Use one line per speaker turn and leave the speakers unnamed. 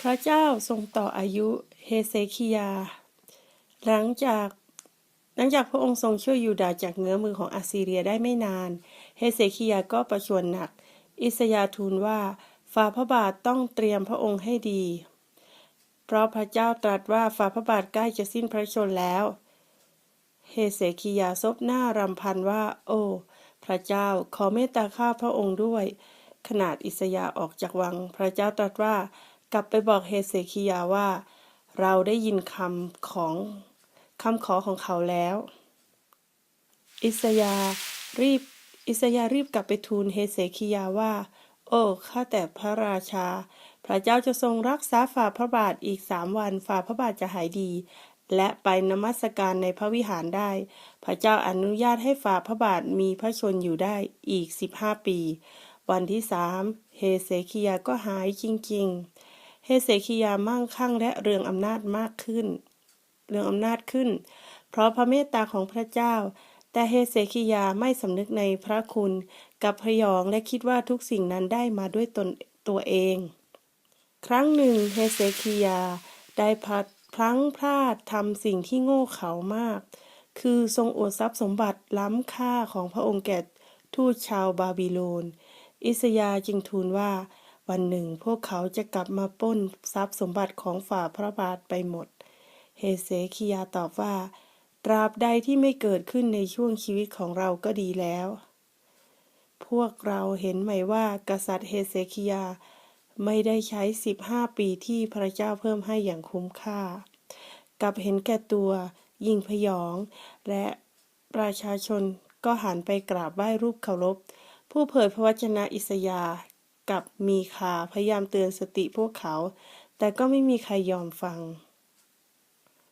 พระเจ้าทรงต่ออายุเฮเซคิยา หลังจากหลังจากพระองค์ทรงช่วยยูดาห์จากเงื้อมือของอัสซีเรียได้ไม่นาน เฮเซคิยาก็ประชวรหนัก อิสยาทูลว่าฝ่าพระบาทต้องเตรียมพระองค์ให้ดี เพราะพระเจ้าตรัสว่าฝ่าพระบาทใกล้จะสิ้นพระชนแล้ว เฮเซคิยาซบหน้ารำพันว่า โอ้ พระเจ้าขอเมตตาข้าพระองค์ด้วย ขนาดอิสยาออกจากวัง พระเจ้าตรัสว่า กลับไปบอกเฮเซคิยาว่า เราได้ยินคำของคำขอของเขาแล้ว อิสยารีบอิสยารีบกลับไปทูลเฮเซคิยาว่า โอ้ข้าแต่พระราชา พระเจ้าจะทรงรักษาฝ่าพระบาทอีกสามวันฝ่าพระบาทจะหายดี และไปนมัสการในพระวิหารได้ พระเจ้าอนุญาตให้ฝ่าพระบาทมีพระชนอยู่ได้อีกสิบห้าปี วันที่สามเฮเซคิยาก็หายจริงๆ เฮเซคิยามั่งคั่งและเรืองอำนาจมากขึ้น เรืองอำนาจขึ้น เพราะพระเมตตาของพระเจ้า แต่เฮเซคิยาไม่สำนึกในพระคุณ กับพยองและคิดว่าทุกสิ่งนั้นได้มาด้วยตนตัวเอง ครั้งหนึ่งเฮเซคิยาได้พัดพลั้งพลาดทำสิ่งที่โง่เขลามาก คือทรงอวดทรัพย์สมบัติล้ำค่าของพระองค์แก่ทูตชาวบาบิโลน อิสยาจึงทูลว่า วันหนึ่งพวกเขาจะกลับมาป้นทรัพย์สมบัติของฝ่าพระบาทไปหมด เฮเซคิยาตอบว่า ตราบใดที่ไม่เกิดขึ้นในช่วงชีวิตของเราก็ดีแล้ว พวกเราเห็นไหมว่ากษัตริย์เฮเซคิยาไม่ได้ใช้ 15 ปีที่พระเจ้าเพิ่มให้อย่างคุ้มค่า กับเห็นแก่ตัว ยิ่งพยอง และประชาชนก็หันไปกราบไหว้รูปเคารพ ผู้เผยพระวจนะอิสยา กับมีคาพยายามเตือนสติพวกเขา แต่ก็ไม่มีใครยอมฟัง